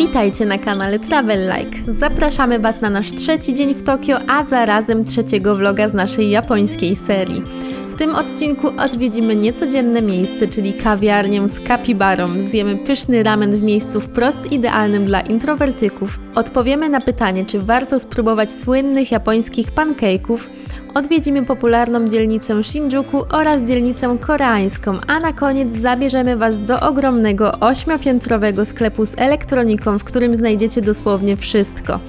Witajcie na kanale Travel Like. Zapraszamy Was na nasz trzeci dzień w Tokio, a zarazem trzeciego vloga z naszej japońskiej serii. Tym odcinku odwiedzimy niecodzienne miejsce, czyli kawiarnię z kapibarą. Zjemy pyszny ramen w miejscu wprost idealnym dla introwertyków. Odpowiemy na pytanie, czy warto spróbować słynnych japońskich pancake'ów. Odwiedzimy popularną dzielnicę Shinjuku oraz dzielnicę koreańską, a na koniec zabierzemy Was do ogromnego ośmiopiętrowego sklepu z elektroniką, w którym znajdziecie dosłownie wszystko.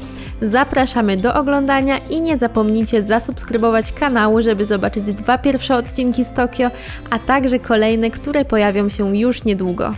Zapraszamy do oglądania i nie zapomnijcie zasubskrybować kanału, żeby zobaczyć dwa pierwsze odcinki z Tokio, a także kolejne, które pojawią się już niedługo.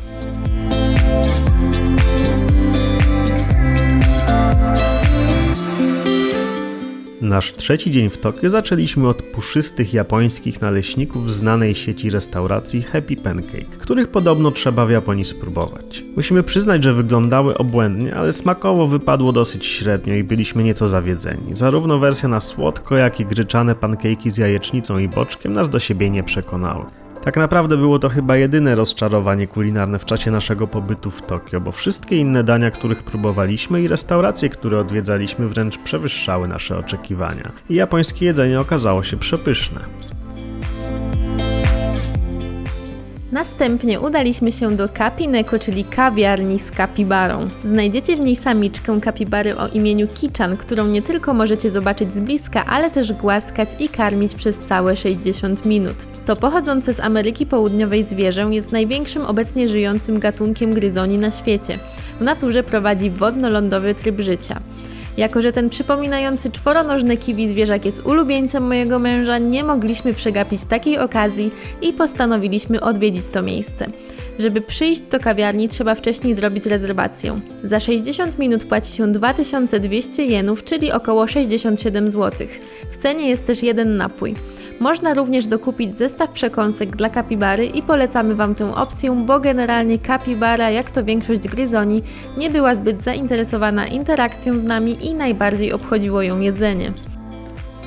Nasz trzeci dzień w Tokio zaczęliśmy od puszystych japońskich naleśników znanej sieci restauracji Happy Pancake, których podobno trzeba w Japonii spróbować. Musimy przyznać, że wyglądały obłędnie, ale smakowo wypadło dosyć średnio i byliśmy nieco zawiedzeni. Zarówno wersja na słodko, jak i gryczane pankejki z jajecznicą i boczkiem nas do siebie nie przekonały. Tak naprawdę było to chyba jedyne rozczarowanie kulinarne w czasie naszego pobytu w Tokio, bo wszystkie inne dania, których próbowaliśmy i restauracje, które odwiedzaliśmy wręcz przewyższały nasze oczekiwania. I japońskie jedzenie okazało się przepyszne. Następnie udaliśmy się do Kapineko, czyli kawiarni z kapibarą. Znajdziecie w niej samiczkę kapibary o imieniu Kichan, którą nie tylko możecie zobaczyć z bliska, ale też głaskać i karmić przez całe 60 minut. To pochodzące z Ameryki Południowej zwierzę jest największym obecnie żyjącym gatunkiem gryzoni na świecie. W naturze prowadzi wodno-lądowy tryb życia. Jako, że ten przypominający czworonożne kiwi zwierzak jest ulubieńcem mojego męża, nie mogliśmy przegapić takiej okazji i postanowiliśmy odwiedzić to miejsce. Żeby przyjść do kawiarni, trzeba wcześniej zrobić rezerwację. Za 60 minut płaci się 2200 jenów, czyli około 67 zł. W cenie jest też jeden napój. Można również dokupić zestaw przekąsek dla kapibary i polecamy Wam tę opcję, bo generalnie kapibara, jak to większość gryzoni, nie była zbyt zainteresowana interakcją z nami i najbardziej obchodziło ją jedzenie.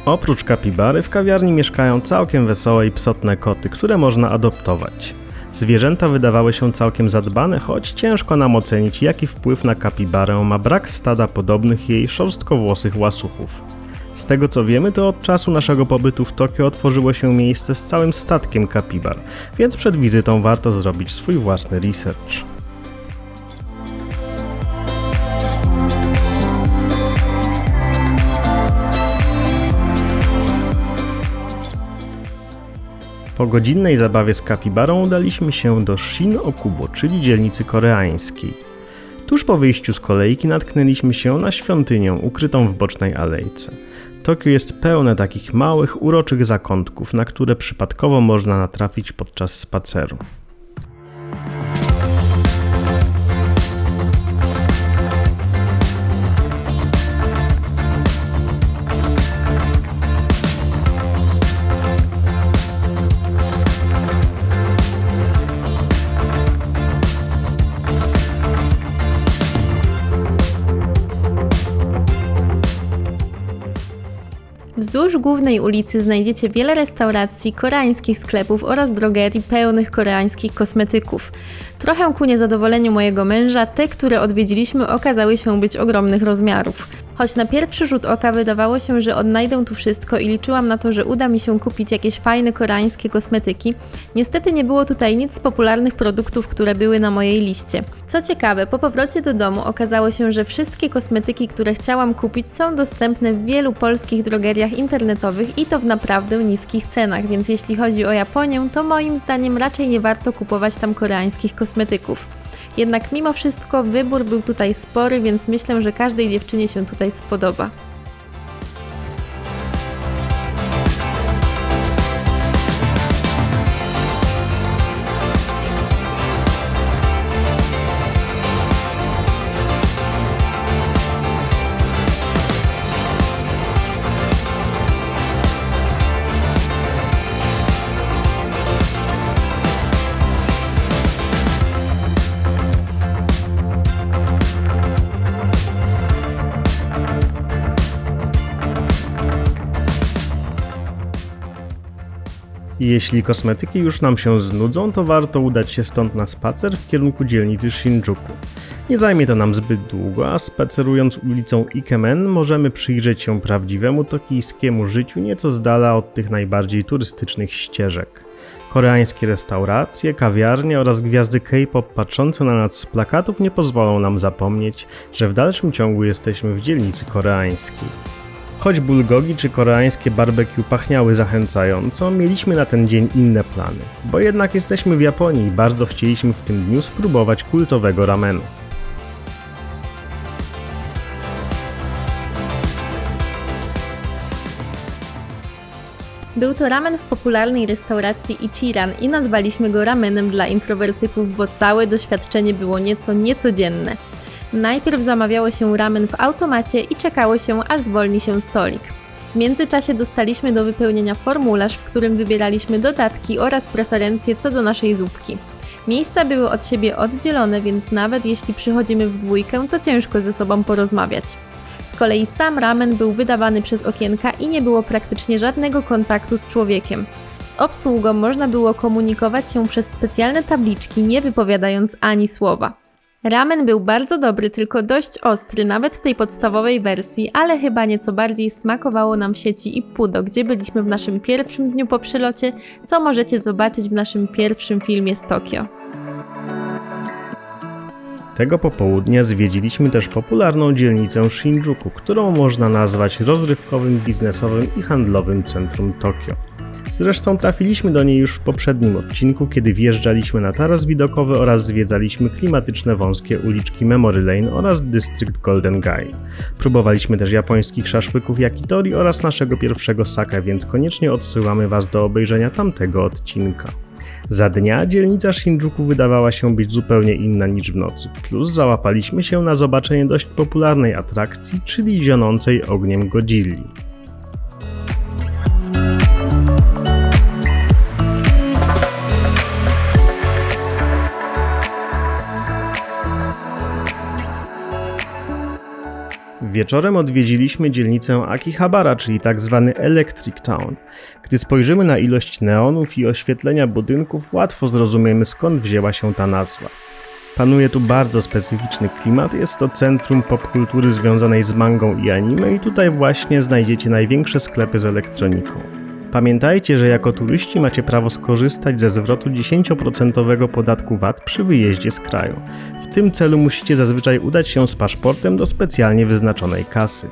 Oprócz kapibary w kawiarni mieszkają całkiem wesołe i psotne koty, które można adoptować. Zwierzęta wydawały się całkiem zadbane, choć ciężko nam ocenić, jaki wpływ na kapibarę ma brak stada podobnych jej szorstkowłosych łasuchów. Z tego co wiemy, to od czasu naszego pobytu w Tokio otworzyło się miejsce z całym statkiem kapibar, więc przed wizytą warto zrobić swój własny research. Po godzinnej zabawie z kapibarą udaliśmy się do Shin-Okubo, czyli dzielnicy koreańskiej. Tuż po wyjściu z kolejki natknęliśmy się na świątynię ukrytą w bocznej alejce. Tokio jest pełne takich małych, uroczych zakątków, na które przypadkowo można natrafić podczas spaceru. Wzdłuż głównej ulicy znajdziecie wiele restauracji, koreańskich sklepów oraz drogerii pełnych koreańskich kosmetyków. Trochę ku niezadowoleniu mojego męża, te, które odwiedziliśmy, okazały się być ogromnych rozmiarów. Choć na pierwszy rzut oka wydawało się, że odnajdę tu wszystko i liczyłam na to, że uda mi się kupić jakieś fajne koreańskie kosmetyki, niestety nie było tutaj nic z popularnych produktów, które były na mojej liście. Co ciekawe, po powrocie do domu okazało się, że wszystkie kosmetyki, które chciałam kupić, są dostępne w wielu polskich drogeriach internetowych i to w naprawdę niskich cenach, więc jeśli chodzi o Japonię, to moim zdaniem raczej nie warto kupować tam koreańskich kosmetyków. Jednak mimo wszystko wybór był tutaj spory, więc myślę, że każdej dziewczynie się tutaj spodoba. Jeśli kosmetyki już nam się znudzą, to warto udać się stąd na spacer w kierunku dzielnicy Shinjuku. Nie zajmie to nam zbyt długo, a spacerując ulicą Ikemen możemy przyjrzeć się prawdziwemu tokijskiemu życiu nieco z dala od tych najbardziej turystycznych ścieżek. Koreańskie restauracje, kawiarnie oraz gwiazdy K-pop patrzące na nas z plakatów nie pozwolą nam zapomnieć, że w dalszym ciągu jesteśmy w dzielnicy koreańskiej. Choć bulgogi czy koreańskie barbecue pachniały zachęcająco, mieliśmy na ten dzień inne plany, bo jednak jesteśmy w Japonii i bardzo chcieliśmy w tym dniu spróbować kultowego ramenu. Był to ramen w popularnej restauracji Ichiran i nazwaliśmy go ramenem dla introwertyków, bo całe doświadczenie było nieco niecodzienne. Najpierw zamawiało się ramen w automacie i czekało się, aż zwolni się stolik. W międzyczasie dostaliśmy do wypełnienia formularz, w którym wybieraliśmy dodatki oraz preferencje co do naszej zupki. Miejsca były od siebie oddzielone, więc nawet jeśli przychodzimy w dwójkę, to ciężko ze sobą porozmawiać. Z kolei sam ramen był wydawany przez okienka i nie było praktycznie żadnego kontaktu z człowiekiem. Z obsługą można było komunikować się przez specjalne tabliczki, nie wypowiadając ani słowa. Ramen był bardzo dobry, tylko dość ostry, nawet w tej podstawowej wersji, ale chyba nieco bardziej smakowało nam w sieci Ippudo, gdzie byliśmy w naszym pierwszym dniu po przylocie, co możecie zobaczyć w naszym pierwszym filmie z Tokio. Tego popołudnia zwiedziliśmy też popularną dzielnicę Shinjuku, którą można nazwać rozrywkowym, biznesowym i handlowym centrum Tokio. Zresztą trafiliśmy do niej już w poprzednim odcinku, kiedy wjeżdżaliśmy na taras widokowy oraz zwiedzaliśmy klimatyczne wąskie uliczki Memory Lane oraz dystrykt Golden Gai. Próbowaliśmy też japońskich szaszłyków yakitori oraz naszego pierwszego sake, więc koniecznie odsyłamy Was do obejrzenia tamtego odcinka. Za dnia dzielnica Shinjuku wydawała się być zupełnie inna niż w nocy, plus załapaliśmy się na zobaczenie dość popularnej atrakcji, czyli zionącej ogniem Godzilli. Wieczorem odwiedziliśmy dzielnicę Akihabara, czyli tak zwany Electric Town. Gdy spojrzymy na ilość neonów i oświetlenia budynków, łatwo zrozumiemy skąd wzięła się ta nazwa. Panuje tu bardzo specyficzny klimat, jest to centrum popkultury związanej z mangą i anime i tutaj właśnie znajdziecie największe sklepy z elektroniką. Pamiętajcie, że jako turyści macie prawo skorzystać ze zwrotu 10% podatku VAT przy wyjeździe z kraju. W tym celu musicie zazwyczaj udać się z paszportem do specjalnie wyznaczonej kasy.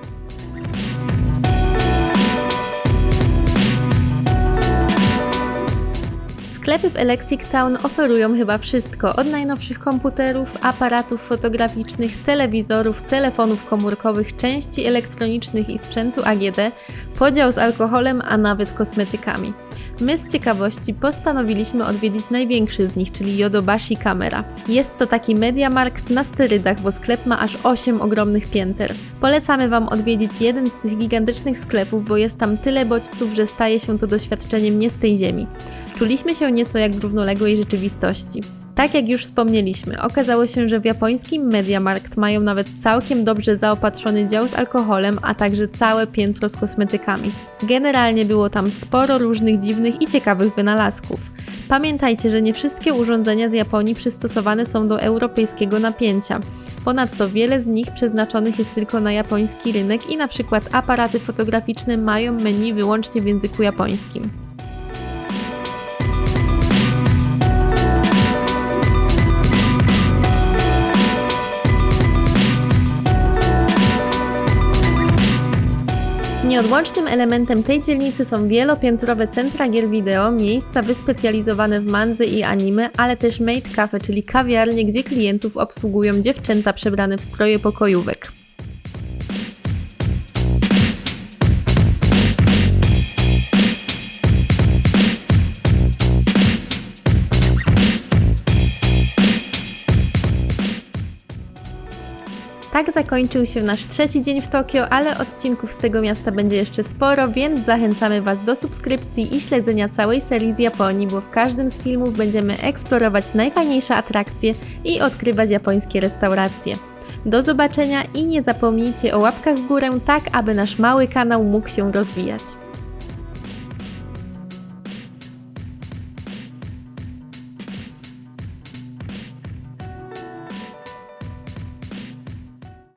Sklepy w Electric Town oferują chyba wszystko, od najnowszych komputerów, aparatów fotograficznych, telewizorów, telefonów komórkowych, części elektronicznych i sprzętu AGD, podział z alkoholem, a nawet kosmetykami. My z ciekawości postanowiliśmy odwiedzić największy z nich, czyli Yodobashi Camera. Jest to taki mediamarkt na sterydach, bo sklep ma aż 8 ogromnych pięter. Polecamy Wam odwiedzić jeden z tych gigantycznych sklepów, bo jest tam tyle bodźców, że staje się to doświadczeniem nie z tej ziemi. Czuliśmy się nieco jak w równoległej rzeczywistości. Tak jak już wspomnieliśmy, okazało się, że w japońskim Mediamarkt mają nawet całkiem dobrze zaopatrzony dział z alkoholem, a także całe piętro z kosmetykami. Generalnie było tam sporo różnych dziwnych i ciekawych wynalazków. Pamiętajcie, że nie wszystkie urządzenia z Japonii przystosowane są do europejskiego napięcia. Ponadto wiele z nich przeznaczonych jest tylko na japoński rynek i na przykład aparaty fotograficzne mają menu wyłącznie w języku japońskim. Nieodłącznym elementem tej dzielnicy są wielopiętrowe centra gier wideo, miejsca wyspecjalizowane w mandzy i anime, ale też maid cafe, czyli kawiarnie, gdzie klientów obsługują dziewczęta przebrane w stroje pokojówek. Tak zakończył się nasz trzeci dzień w Tokio, ale odcinków z tego miasta będzie jeszcze sporo, więc zachęcamy Was do subskrypcji i śledzenia całej serii z Japonii, bo w każdym z filmów będziemy eksplorować najfajniejsze atrakcje i odkrywać japońskie restauracje. Do zobaczenia i nie zapomnijcie o łapkach w górę, tak aby nasz mały kanał mógł się rozwijać.